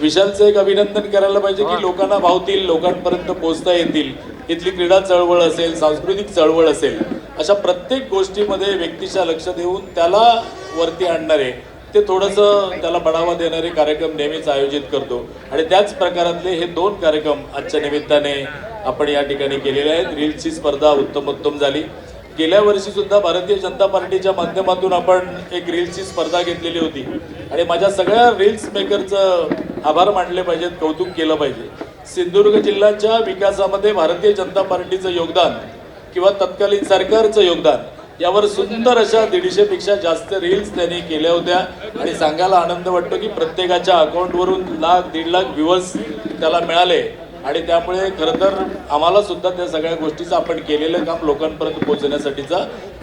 विशालचं एक अभिनंदन करायला पाहिजे की लोकांना भावतील लोकांपर्यंत पोहोचता येतील. इथली क्रीडा चळवळ असेल सांस्कृतिक चळवळ असेल अशा प्रत्येक गोष्टीमध्ये व्यक्तीच्या लक्ष देऊन त्याला वरती आणणारे ते थोडंसं त्याला बढावा देणारे कार्यक्रम नेहमीच आयोजित करतो. आणि त्याच प्रकारातले हे दोन कार्यक्रम आजच्या निमित्ताने आपण या ठिकाणी केलेले आहेत. रील्सची स्पर्धा उत्तम उत्तम झाली. गेल्या वर्षी सुद्धा भारतीय जनता पार्टीच्या माध्यमातून आपण एक रील्सची स्पर्धा घेतलेली होती. आणि माझ्या सगळ्या रील्स मेकरचं आभार मानले पाहिजेत कौतुक केलं पाहिजे. सिंधुदुर्ग जिल्ह्याच्या विकासामध्ये भारतीय जनता पार्टीचं योगदान किंवा तत्कालीन सरकारचं योगदान यावर सुंदर अशा दीडशेपेक्षा जास्त रील्स त्यांनी केल्या होत्या. आणि सांगायला आनंद वाटतो की प्रत्येकाच्या अकाउंटवरून लाख दीड लाख व्ह्यूअर्स त्याला मिळाले. आणि त्यामुळे खरं तर आम्हाला सुद्धा त्या सगळ्या गोष्टीचं आपण केलेलं काम लोकांपर्यंत पोहोचण्यासाठीचा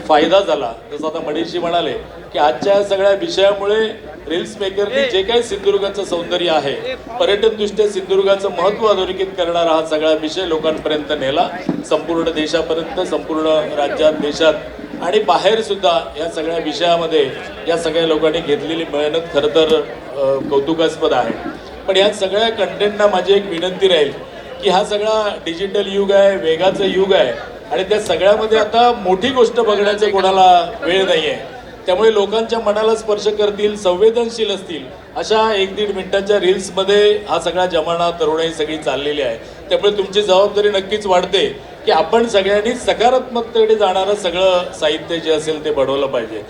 फायदा झाला. जसं आता मनीषजी म्हणाले की आजच्या सगळ्या विषयामुळे रील्स मेकरनी जे काही सिंधुदुर्गाचं सौंदर्य आहे पर्यटनदृष्ट्या सिंधुदुर्गाचं महत्त्व अधोरेखित करणारा हा सगळा विषय लोकांपर्यंत नेला. संपूर्ण देशापर्यंत संपूर्ण राज्यात देशात आणि बाहेर सुद्धा या सगळ्या विषयामध्ये या सगळ्या लोकांनी घेतलेली मेहनत खरं तर कौतुकास्पद आहे. पण या सगळ्या कंटेंटना माझी एक विनंती राहील की हा सगळा डिजिटल युग आहे वेगाचं युग आहे आणि त्या सगळ्यामध्ये आता मोठी गोष्ट बघण्याचं कोणाला वेळ नाही आहे त्यामुळे लोकांच्या मनाला स्पर्श करतील संवेदनशील असतील अशा एक दीड मिनिटाच्या रील्समध्ये हा सगळा जमाना तरुणाई सगळी चाललेली आहे. त्यामुळे तुमची जबाबदारी नक्कीच वाढते की आपण सगळ्यांनी सकारात्मकतेकडे जाणारं सगळं साहित्य जे असेल ते बनवलं पाहिजे.